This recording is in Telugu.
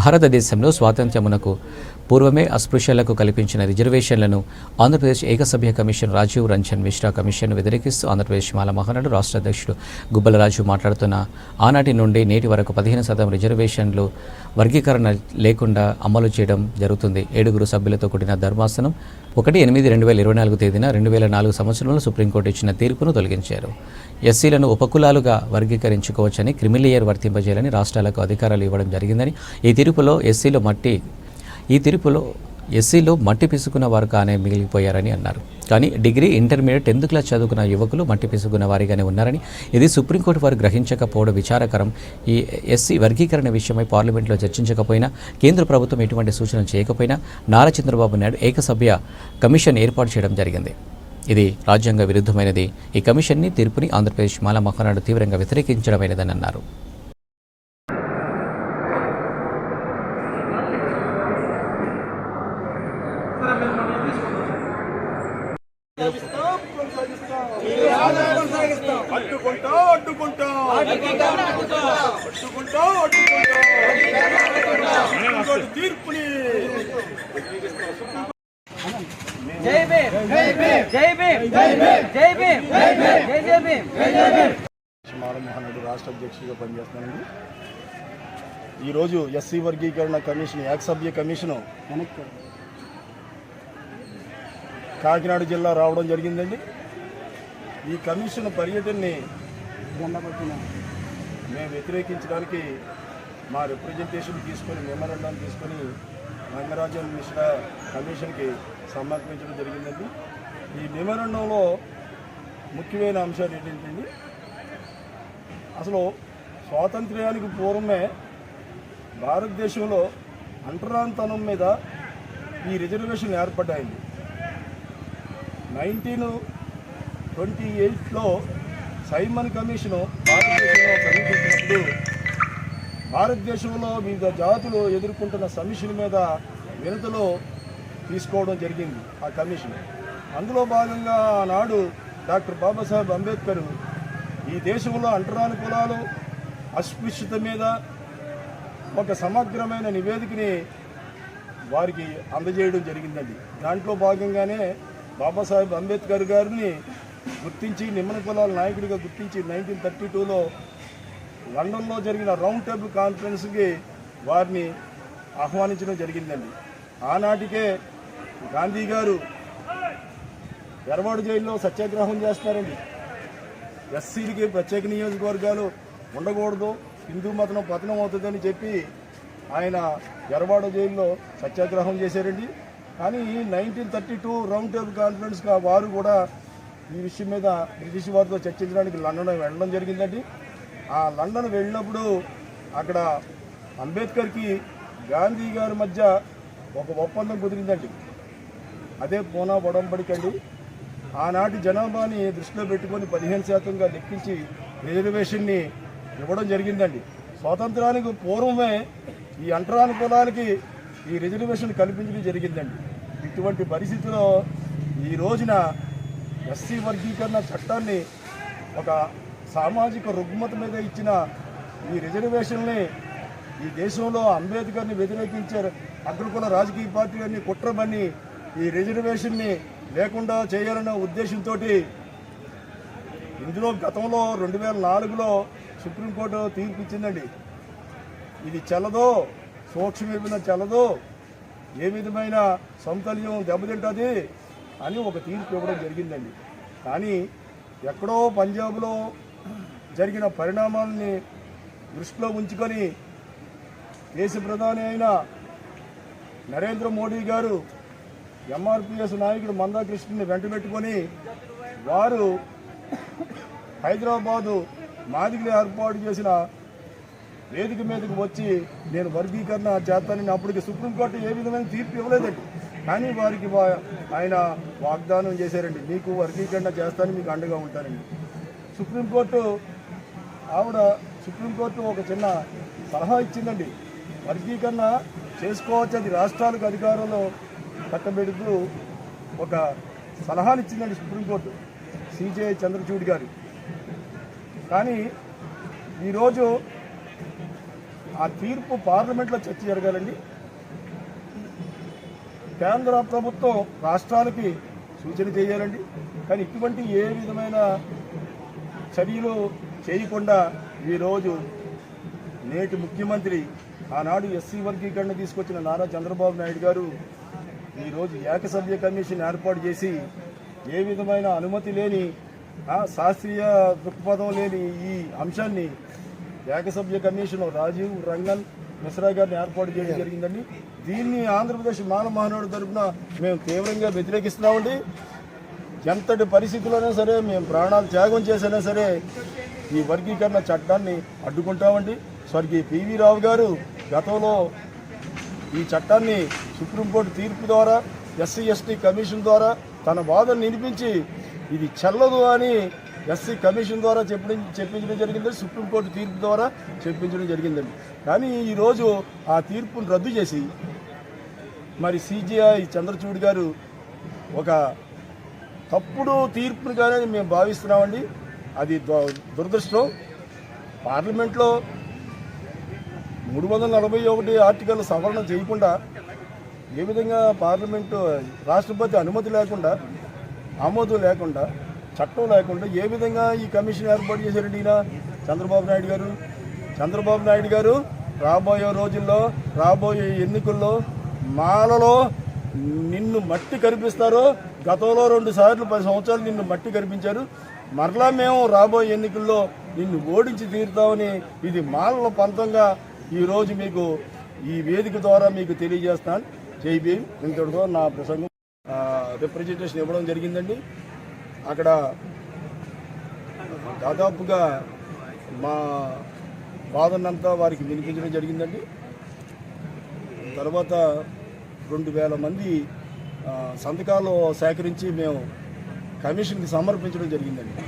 భారతదేశంలో స్వాతంత్ర్యమునకు పూర్వమే అస్పృశ్యాలకు కల్పించిన రిజర్వేషన్లను ఆంధ్రప్రదేశ్ ఏకసభ్య కమిషన్ రాజీవ్ రంజన్ మిశ్రా కమిషన్ వ్యతిరేకిస్తూ ఆంధ్రప్రదేశ్ మాల మహానాడు రాష్ట్ర అధ్యక్షుడు గుబ్బలరాజు మాట్లాడుతున్న ఆనాటి నుండి నేటి వరకు పదిహేను శాతం రిజర్వేషన్లు వర్గీకరణ లేకుండా అమలు చేయడం జరుగుతుంది. ఏడుగురు సభ్యులతో కూడిన ధర్మాసనం ఒకటి ఎనిమిది రెండు వేల ఇరవై నాలుగు తేదీన రెండు వేల నాలుగు సంవత్సరంలో సుప్రీంకోర్టు ఇచ్చిన తీర్పును తొలగించారు. ఎస్సీలను ఉపకులాలుగా వర్గీకరించుకోవచ్చని క్రిమిలియర్ వర్తింపజేయాలని రాష్ట్రాలకు అధికారాలు ఇవ్వడం జరిగిందని ఈ తీర్పులో ఎస్సీలు మట్టి ఈ తీర్పులో ఎస్సీలో మట్టి పిసుకున్న వారు కానే మిగిలిపోయారని అన్నారు. కానీ డిగ్రీ ఇంటర్మీడియట్ టెన్త్ క్లాస్ చదువుకున్న యువకులు మట్టి పిసుకున్న వారిగానే ఉన్నారని ఇది సుప్రీంకోర్టు వారు గ్రహించకపోవడం విచారకరం. ఈ ఎస్సీ వర్గీకరణ విషయమై పార్లమెంట్లో చర్చించకపోయినా కేంద్ర ప్రభుత్వం ఎటువంటి సూచన చేయకపోయినా నారా చంద్రబాబు నాయుడు ఏకసభ్య కమిషన్ ఏర్పాటు చేయడం జరిగింది. ఇది రాజ్యాంగ విరుద్ధమైనది. ఈ కమిషన్ని తీర్పుని ఆంధ్రప్రదేశ్ మాల మహానాడు తీవ్రంగా వ్యతిరేకించడమైనదని అన్నారు అడ్డుకుంటా అడ్డుకుంటా. అడ్డుకుంటా అడ్డుకుంటా. ఇంకోటి తీర్పుని జై భీమ్ జై భీమ్ జై భీమ్ జై భీమ్ జై జై భీమ్ మహానాడు రాష్ట్ర అధ్యక్షుడిగా పనిచేస్తున్నానండి. ఈరోజు ఎస్సీ వర్గీకరణ కమిషన్ ఏకసభ్య కమిషను కాకినాడ జిల్లా రావడం జరిగిందండి. ఈ కమిషన్ పర్యటనని మేము వ్యతిరేకించడానికి మా రిప్రజెంటేషన్ తీసుకొని మెమరాండం తీసుకొని రంగరాజన్ మిశ్రా కమిషన్కి సమర్పించడం జరిగిందండి. ఈ మెమరాండంలో ముఖ్యమైన అంశాలు ఏంటంటే అసలు స్వాతంత్ర్యానికి పూర్వమే భారతదేశంలో అంటరాంతనం మీద ఈ రిజర్వేషన్ ఏర్పడ్డాయండి. నైన్టీన్ ట్వంటీ ఎయిట్లో సైమన్ కమిషను భారతదేశంలో సమీపించినప్పుడు భారతదేశంలో వివిధ జాతులు ఎదుర్కొంటున్న సమస్యల మీద వినతలో తీసుకోవడం జరిగింది ఆ కమిషన్. అందులో భాగంగా ఆనాడు డాక్టర్ బాబాసాహెబ్ అంబేద్కర్ ఈ దేశంలో అంటరాని కులాలు అస్పృశ్యత మీద ఒక సమగ్రమైన నివేదికని వారికి అందజేయడం జరిగిందండి. దాంట్లో భాగంగానే బాబాసాహెబ్ అంబేద్కర్ గారిని గుర్తించి నిమ్మన కులాల నాయకుడిగా గుర్తించి నైన్టీన్ థర్టీ టూలో లండన్లో జరిగిన రౌండ్ టేబుల్ కాన్ఫరెన్స్కి వారిని ఆహ్వానించడం జరిగిందండి. ఆనాటికే గాంధీ గారు ఎర్వాడు జైల్లో సత్యాగ్రహం చేస్తారండి ఎస్సీలకి ప్రత్యేక నియోజకవర్గాలు ఉండకూడదు హిందూ మతం పతనం అవుతుందని చెప్పి ఆయన ఎర్వాడ జైల్లో సత్యాగ్రహం చేశారండి. కానీ nineteen thirty two round table కాన్ఫరెన్స్గా వారు కూడా ఈ విషయం మీద బ్రిటిష్ వారితో చర్చించడానికి లండన్ వెళ్ళడం జరిగిందండి. ఆ లండన్ వెళ్ళినప్పుడు అక్కడ అంబేద్కర్కి గాంధీ గారి మధ్య ఒక ఒప్పందం కుదిరిందండి. అదే పూనా ఒడంబడికండి. ఆనాటి జనాభాని దృష్టిలో పెట్టుకొని పదిహేను శాతంగా లెక్కించి రిజర్వేషన్ని ఇవ్వడం జరిగిందండి. స్వాతంత్రానికి పూర్వమే ఈ అంటరాని కులాలకి ఈ రిజర్వేషన్ కల్పించడం జరిగిందండి. ఇటువంటి పరిస్థితిలో ఈ రోజున ఎస్సీ వర్గీకరణ చట్టాన్ని ఒక సామాజిక రుగ్మత మీద ఇచ్చిన ఈ రిజర్వేషన్ని ఈ దేశంలో అంబేద్కర్ని వ్యతిరేకించారు అగ్రకుల రాజకీయ పార్టీలన్నీ కుట్రమని ఈ రిజర్వేషన్ని లేకుండా చేయాలన్న ఉద్దేశంతో ఇందులో గతంలో రెండు వేల నాలుగులో సుప్రీంకోర్టు తీర్పు ఇచ్చిందండి. ఇది చెల్లదో సూక్ష్మ చల్లదో చెల్లదో ఏ విధమైన సమతుల్యం దెబ్బతింటుంది? అని ఒక తీర్పు ఇవ్వడం జరిగిందండి. కానీ ఎక్కడో పంజాబ్లో జరిగిన పరిణామాలని దృష్టిలో ఉంచుకొని దేశ ప్రధాని అయిన నరేంద్ర మోడీ గారు ఎంఆర్పిఎస్ నాయకుడు మందాకృష్ణని వెంటబెట్టుకొని వారు హైదరాబాదు మాదిగలు ఏర్పాటు చేసిన వేదిక మీదకి వచ్చి నేను వర్గీకరణ చేస్తానని అప్పటికి సుప్రీంకోర్టు ఏ విధమైన తీర్పు ఇవ్వలేదండి. కానీ వారికి ఆయన వాగ్దానం చేశారండి. మీకు వర్గీకరణ చేస్తాను మీకు అండగా ఉంటారండి సుప్రీంకోర్టు ఆవిడ సుప్రీంకోర్టు ఒక చిన్న సలహా ఇచ్చిందండి. వర్గీకరణ చేసుకోవచ్చు అది రాష్ట్రాలకు అధికారంలో కట్టబెడుతూ ఒక సలహాలు ఇచ్చిందండి సుప్రీంకోర్టు సిజే చంద్రచూడ్ గారు. కానీ ఈరోజు ఆ తీర్పు పార్లమెంట్లో చర్చ జరగాలండి. కేంద్ర ప్రభుత్వం రాష్ట్రాలకి సూచన చేయాలండి. కానీ ఇటువంటి ఏ విధమైన చర్యలు చేయకుండా ఈరోజు నేటి ముఖ్యమంత్రి ఆనాడు ఎస్సీ వర్గీకరణ తీసుకొచ్చిన నారా చంద్రబాబు నాయుడు గారు ఈరోజు ఏకసభ్య కమిషన్ ఏర్పాటు చేసి ఏ విధమైన అనుమతి లేని శాస్త్రీయ దృక్పథం లేని ఈ అంశాన్ని ఏకసభ్య కమిషన్ రాజీవ్ రంగన్ మిశ్రా గారిని ఏర్పాటు చేయడం జరిగిందండి. దీన్ని ఆంధ్రప్రదేశ్ మానవ మహానాడు తరఫున మేము తీవ్రంగా వ్యతిరేకిస్తున్నామండి. ఎంతటి పరిస్థితుల్లోనే సరే మేము ప్రాణాలు త్యాగం చేసినా సరే ఈ వర్గీకరణ చట్టాన్ని అడ్డుకుంటామండి. స్వర్గీయ పివి రావు గారు గతంలో ఈ చట్టాన్ని సుప్రీంకోర్టు తీర్పు ద్వారా ఎస్సీ ఎస్టీ కమిషన్ ద్వారా తన వాదన వినిపించి ఇది చెల్లదు అని ఎస్సీ కమిషన్ ద్వారా చెప్పడం చెప్పించడం జరిగింది సుప్రీంకోర్టు తీర్పు ద్వారా చెప్పించడం జరిగిందండి. కానీ ఈరోజు ఆ తీర్పును రద్దు చేసి మరి సిజిఐ చంద్రచూడ్ గారు ఒక తప్పుడు తీర్పునిగానే మేము భావిస్తున్నామండి. అది దు- దురదృష్టం. పార్లమెంట్లో మూడు వందల నలభై ఒకటి ఆర్టికల్ సవరణ చేయకుండా ఏ విధంగా పార్లమెంటు రాష్ట్రపతి అనుమతి లేకుండా ఆమోదం లేకుండా చట్టం లేకుండా ఏ విధంగా ఈ కమిషన్ ఏర్పాటు చేశారండి ఈయన? చంద్రబాబు నాయుడు గారు. చంద్రబాబు నాయుడు గారు రాబోయే రోజుల్లో రాబోయే ఎన్నికల్లో మాలలో నిన్ను మట్టి కనిపిస్తారో గతంలో రెండు సార్లు పది సంవత్సరాలు నిన్ను మట్టి కనిపించారు మరలా మేము రాబోయే ఎన్నికల్లో నిన్ను ఓడించి తీరుతామని ఇది మాలల పంతంగా ఈరోజు మీకు ఈ వేదిక ద్వారా మీకు తెలియజేస్తాను. జైబీ ఇంతటితో నా ప్రసంగం రిప్రజెంటేషన్ ఇవ్వడం జరిగిందండి. అక్కడ దాదాపుగా మా బాధనంతా వారికి వినిపించడం జరిగిందండి. తర్వాత రెండు వేల మంది సంతకాలు సేకరించి మేము కమిషన్కి సమర్పించడం జరిగిందండి.